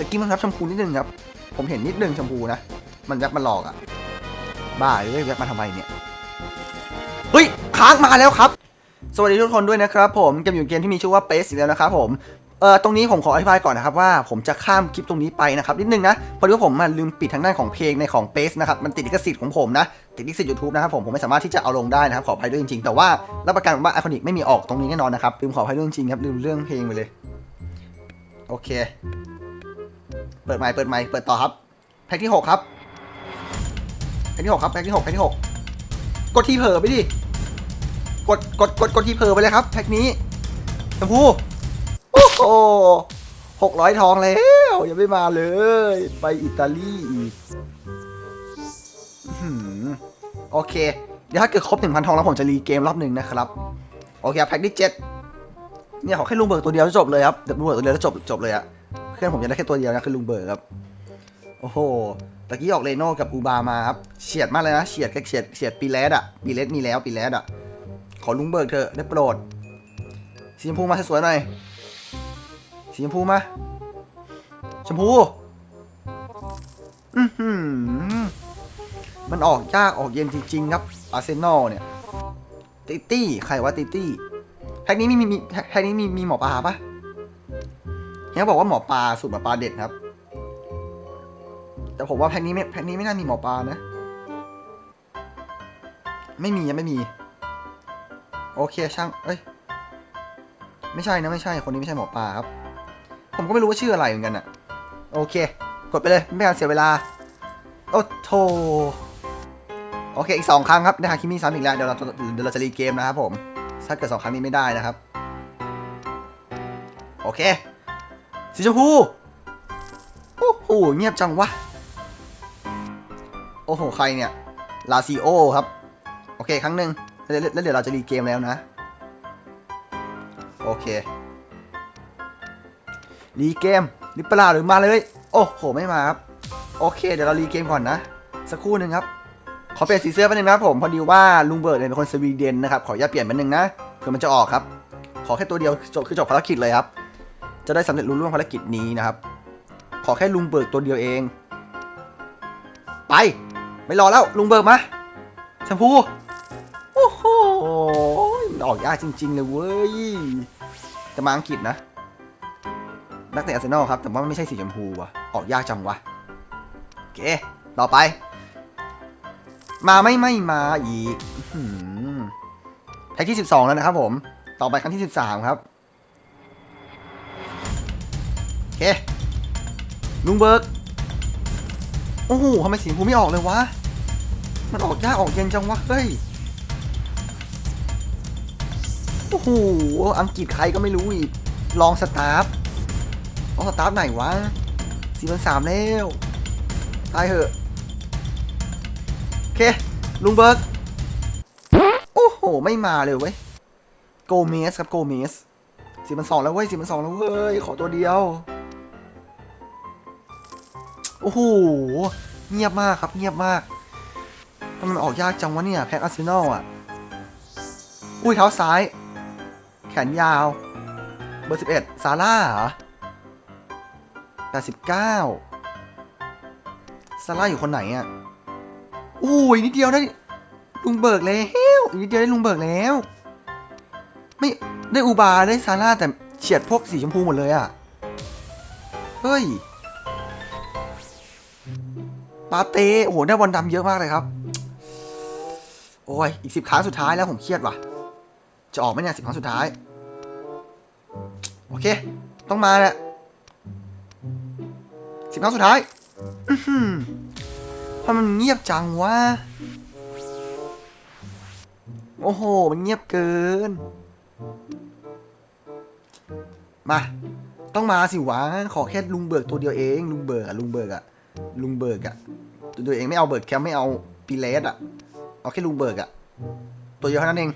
แต่กี้มันรับชมพูนิดนึงครับ ผมเห็นนิดนึงชมพูนะ มันแวบมาหลอกอะบ้าเลยแวบมาทำไมเนี่ย เฮ้ย ค้างมาแล้วครับ สวัสดีทุกคนด้วยนะครับผมเกมอยู่เกมที่มีชื่อว่าเปสอีกแล้วนะครับผมเอ่อตรงนี้ผมขออธิบายก่อนนะครับว่าผมจะข้ามคลิปตรงนี้ไปนะครับนิดนึงนะพอดีว่าผมมาลืมปิดทางด้านของเพลงในของเ a สนะครับมันติดลิขสิทธิ์ของผมนะติดลิขสิทธิ์ยูทูบนะครับผมผมไม่สามารถที่จะเอาลงได้นะครับขออภัยด้วยจริงๆ แต่ว่ารับประกันว่าไอคอนิกไม่มีออกตรงนี้แน่นอนนะครับลืมขออภัยด้วยจริงครับลืมเรื่องเพลงไปเลยโอเค เปิดไมค์เปิดไมค์เปิดต่อครับแพ็กที่หกครับแพ็กที่หกครับแพ็กที่หกแพ็กที่หกกดที่เผลอไปดิกดกดกดกดที่เผลอไปเลยครับแพ็กนี้ชมพูโอ้โหหกร้อยทองแล้วยังไม่มาเลย ไปอิตาลีอีกโอเค เดี๋ยวถ้าเกิดครบหนึ่งพันทองแล้วผมจะรีเกมรอบหนึ่งนะครับ โอเคแพ็กที่เจ็ดเนี่ยขอแค่ลุงเบิร์กตัวเดียวจะจบเลยครับเดี๋ยวลุงเบิร์กตัวเดียวจะจบจบเลยอะ พื่อนผมจะได้แค่ตัวเดียวนะคือลุงเบิร์กครับ โอ้โห ตะกี้ออกเรโน่กับอูบามาครับ เฉียดมากเลยนะ เฉียดกับเฉียดเฉียดปีเลสอะปีเลสมีแล้วปีเลสอะขอลุงเบิร์กเถอะได้โปรด สีชมพูมาสวยๆหน่อย สีชมพูมา ชมพูอือหือมันออกยากออกเย็นจริงๆครับ อาร์เซนอลเนี่ย ติตี้ ใครว่าติตี้แพ็กนี้มีมีมีแพ็กนี้มีมีหมอปลาปะ เฮียบอกว่าหมอปลาสูตรหมอปลาเด็ดครับ แต่ผมว่าแพ็กนี้ไม่แพ็กนี้ไม่น่ามีหมอปลานะ ไม่มียังไม่มี โอเคช่าง เอ้ย ไม่ใช่นะไม่ใช่ คนนี้ไม่ใช่หมอปลาครับ ผมก็ไม่รู้ว่าชื่ออะไรเหมือนกันอะโอเค กดไปเลยไม่การเสียเวลา โอ้โถโอเคอีกสองครั้งครับนะฮะคิมีซ้ำอีกแล้วเดี๋ยวเราเดี๋ยวเราจะรีเกมนะครับผม ถ้าเกิดสองครั้งนี้ไม่ได้นะครับ โอเค สีชมพูโอ้โหเงียบจังวะ โอ้โห ใครเนี่ย ลาซิโอครับ โอเคครั้งหนึ่งแล้วเดี๋ยวเราจะรีเกมแล้วนะ โอเค รีเกมลิปปลาหรือมาเลย โอ้โห ไม่มาครับ โอเค เดี๋ยวเรารีเกมก่อนนะ สักครู่หนึ่งครับ ขอเปลี่ยนสีเสื้อแป๊บนึงนะครับผม พอดีว่าลุงเบิร์ดเป็นคนสวีเดนนะครับ ขออนุญาตเปลี่ยนแป๊บนึงนะเผื่อมันจะออกครับ ขอแค่ตัวเดียวจบคือจบภารกิจเลยครับ จะได้สำเร็จรุ่ร่วงภารกิจนี้นะครับ ขอแค่ลุงเบิร์ดตัวเดียวเอง ไป ไม่รอแล้วลุงเบิร์ดมาแชมพูโอ้โหออกยากจริง ๆ เลยเว้ยจะมาอังกฤษนะ นักเตะอาร์เซนอลครับ แต่ว่าไม่ใช่สีชมพูว่ะ ออกยากจังวะโอเค ต่อไป มาไม่ไม่มาอีกอื้อหือแพ็กที่ 12 แล้วนะครับผม ต่อไปครั้งที่ 13 ครับ เค ลุงเบิร์กโอ้โหทำไมสีชมพูไม่ออกเลยวะ มันออกยากออกเย็นจังวะ เฮ้ย โอ้โห อังกฤษใครก็ไม่รู้อีก ลองสตาร์ฟลองสตาร์ฟไหนวะสี่พันสามแล้วตายเหอะ โอเค ลุงเบิร์กโอ้โห ไม่มาเลยเว้ย โกเมสครับโกเมสสี่พันสองแล้วเว้ยสี่พันสองแล้วเว้ย ขอตัวเดียว โอ้โห เงียบมากครับ เงียบมากทำไมมันออกยากจังวะเนี่ย แพ็กอาร์เซนอลอะ อุ้ยเท้าซ้าย แขนยาว เบอร์สิบเอ็ดซาร่าเหรอแปดสิบเก้าซาร่าอยู่คนไหนอะอุ้ยนิดเดียวได้ลุงเบิกแล้วนิดเดียวได้ลุงเบิกแล้ว ไม่ได้อูบาได้ซาร่าแต่เฉียดพวกสีชมพูหมดเลยอะ เฮ้ย ปาเต้โอ้โหได้บอลดำเยอะมากเลยครับ โอ้ย อีกสิบครั้งสุดท้ายแล้วผมเครียดว่ะ จะออกไหมเนี่ยสิบครั้งสุดท้าย โอเค ต้องมาแหละสิบครั้งสุดท้ายอื้อหือทำไมมันเงียบจังวะ โอ้โห มันเงียบเกิน มา ต้องมาสิวะ ขอแค่ลุงเบิกตัวเดียวเอง ลุงเบิกอะลุงเบิกอะ ลุงเบิกอะตัวเดียวเองไม่เอาเบิกแคมไม่เอาปีเลสอะเอาแค่ลุงเบิกอะตัวเดียวเท่านั้นเอง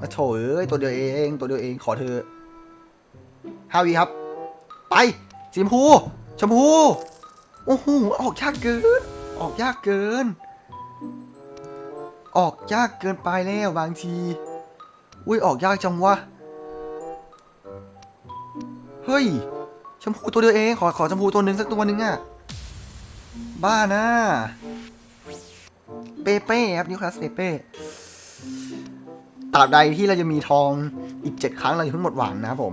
มาโถเอ้ยตัวเดียวเองตัวเดียวเองขอเธอห้าวีครับ ไปสีชมพูชมพูโอ้โหออกยากเกิน ออกยากเกิน ออกยากเกินไปแล้วบางที อุ้ยออกยากจังวะ เฮ้ย ชมพูตัวเดียวเองขอขอชมพูตัวหนึ่งสักตัวหนึ่งอะบ้านะเปเป้ครับนิวคลาสเปเป้ตราบใดที่เราจะมีทองอีกเจ็ดครั้งเราอย่าเพิ่งหมดหวังนะครับผม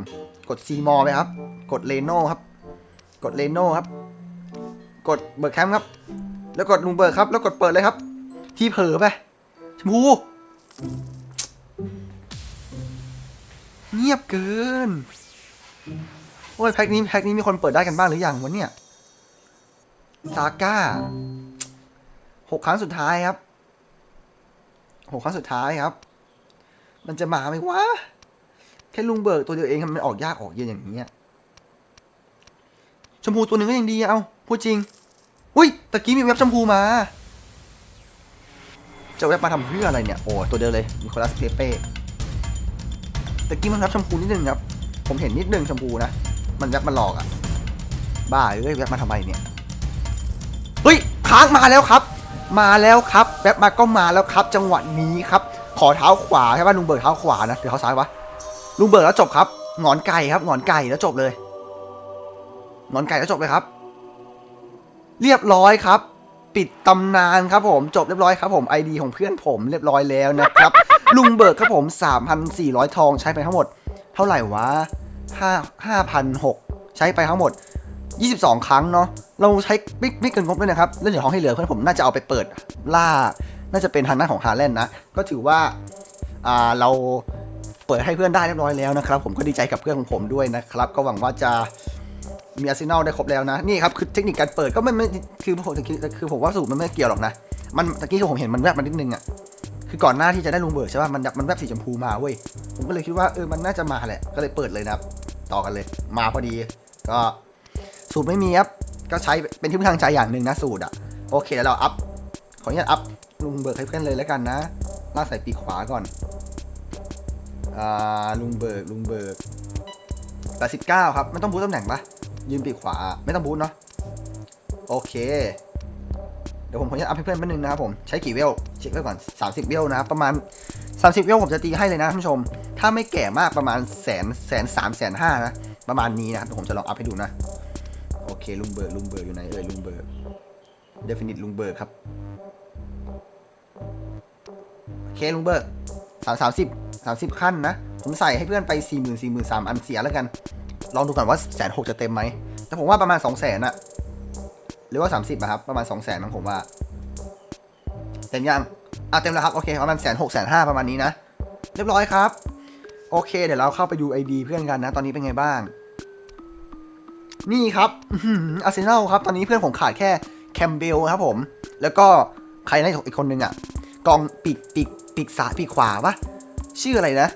กดซีมอไปครับ กดเลโน่ครับ กดเลโน่ครับ กดเบิร์กแคมป์ครับ แล้วกดลุงเบิร์กครับ แล้วกดเปิดเลยครับ ที่เผลอไปชมพูเงียบเกิน โอ้ยแพ็คนี้แพ็คนี้มีคนเปิดได้กันบ้างหรือยังวะเนี่ยซาก้าหกครั้งสุดท้ายครับหกครั้งสุดท้ายครับ มันจะมาไหมวะแค่ลุงเบิกตัวเดียวเองทำมันออกยากออกเย็นอย่างนี้ชมพูตัวหนึ่งก็ยังดีเอาพูดจริงอุ้ยตะกี้มีเว็บชมพูมา จะเว็บมาทำเพื่ออะไรเนี่ยโอ้ตัวเดียวเลยมีคอลัสเปเป้ตะกี้มันรับชมพูนิดนึงครับ ผมเห็นนิดนึงชมพูนะ มันแวบมาหลอกอะบ้าเอ้ยแวบมาทำไมเนี่ย เฮ้ยค้างมาแล้วครับ มาแล้วครับแวบมาก็มาแล้วครับ จังหวะนี้ครับ ขอเท้าขวาใช่ป่ะลุงเบิร์กเท้าขวานะหรือเท้าซ้ายวะลุงเบิร์กแล้วจบครับหงอนไก่ครับหงอนไก่แล้วจบเลยหงอนไก่แล้วจบเลยครับ เรียบร้อยครับ ปิดตำนานครับผมจบเรียบร้อยครับผม ID ของเพื่อนผมเรียบร้อยแล้วนะครับ ลุงเบิร์กครับผม 3,400 ทองใช้ไปทั้งหมด เท่าไหร่วะ 5 5,600ใช้ไปทั้งหมด 22 ครั้งเนาะ เราใช้ไม่ไม่เกินงบด้วยนะครับ แล้วเดี๋ยวทองให้เหลือเพื่อนผมน่าจะเอาไปเปิดล่า น่าจะเป็นทางด้านของฮาแลนด์นะ ก็ถือว่าอ่าเราเปิดให้เพื่อนได้เรียบร้อยแล้วนะครับ ผมก็ดีใจกับเพื่อนของผมด้วยนะครับ ก็หวังว่าจะมีอาร์เซนอลได้ครบแล้วนะ นี่ครับคือเทคนิคการเปิดก็ไม่ไม่คือผมคือผมว่าสูตรมันไม่เกี่ยวหรอกนะ มันตะกี้คือผมเห็นมันแวบมานิดนึงอะ คือก่อนหน้าที่จะได้ลุงเบิร์กใช่ป่ะมันมันแวบสีชมพูมาเว้ยผมก็เลยคิดว่าเออมันน่าจะมาแหละก็เลยเปิดเลยนะครับ ต่อกันเลย มาพอดี ก็สูตรไม่มีครับก็ใช้เป็นที่พึ่งทางใจอย่างหนึ่งนะสูตรอะโอเคแล้วเราอัพขออนุญาตอัพลุงเบิร์กให้เพื่อนเลยแล้วกันนะลากใส่ปีกขวาก่อนอ่าลุงเบิร์กลุงเบิร์กแปดสิบเก้าครับไม่ต้องบูตตำแหน่งปะยืนปีกขวาไม่ต้องบูตเนาะโอเค ดี๋ยวผมขออนุญาตอัพให้เพื่อนแป๊บนึงนะครับผม ใช้กี่เวลเช็คไว้ก่อน 30 เวลนะครับประมาณ 30 เวลผมจะตีให้เลยนะท่านผู้ชม ถ้าไม่แก่มากประมาณแสนแสนสามแสนห้านะ ประมาณนี้นะครับเดี๋ยวผมจะลองอัพให้ดูนะ โอเคลุงเบิร์กลุงเบิร์กอยู่ไหนเอ่ยลุงเบิร์กเดฟินิตลุงเบิร์กครับ โอเคลุงเบิร์กสามสามสิบสามสิบขั้นนะ ผมใส่ให้เพื่อนไปสี่หมื่นสี่หมื่นสามอันเสียแล้วกัน ลองดูก่อนว่าแสนหกจะเต็มไหมแต่ผมว่าประมาณสองแสนอะ หรือว่าสามสิบอะครับ ประมาณสองแสนมั้งผมว่า เต็มยังอะเต็มแล้วครับ โอเคประมาณแสนหกแสนห้าประมาณนี้นะ เรียบร้อยครับ โอเค เดี๋ยวเราเข้าไปดู ID เพื่อนกันนะ ตอนนี้เป็นไงบ้าง นี่ครับอาร์เซนอลครับ ตอนนี้เพื่อนผมขาดแค่แคมเบลครับผม แล้วก็ใครนะอีกคนนึงอะกองปีกปีกปีกซ้ายปีกขวาปะชื่ออะไรนะ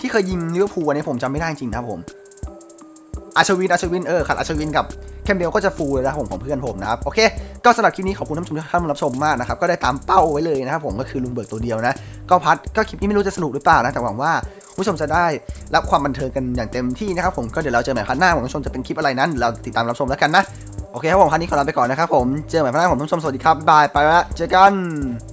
ที่เคยยิงลิเวอร์พูลอันนี้ผมจำไม่ได้จริงนะครับผมอาชวินอาชวินเออขัดอาชวินกับ แคมเบลก็จะฟูเลยนะครับผมของเพื่อนผมนะครับโอเค ก็สำหรับคลิปนี้ขอบคุณท่านผู้ชมท่านรับชมมากนะครับก็ได้ตามเป้าไว้เลยนะครับผมก็คือลุงเบิร์กตัวเดียวนะก็พัดก็คลิปนี้ไม่รู้จะสนุกหรือเปล่านะแต่หวังว่าผู้ชมจะได้รับความบันเทิงกันอย่างเต็มที่นะครับผมก็เดี๋ยวเราเจอใหม่ครั้งหน้าผมผู้ชมจะเป็นคลิปอะไรนั้นเราติดตามรับชมแล้วกันนะโอเคครับผมครั้งนี้ขอลาไปก่อนนะครับผมเจอใหม่ครั้งหน้าผมผู้ชมสวัสดีครับบายบายไปละเจอกัน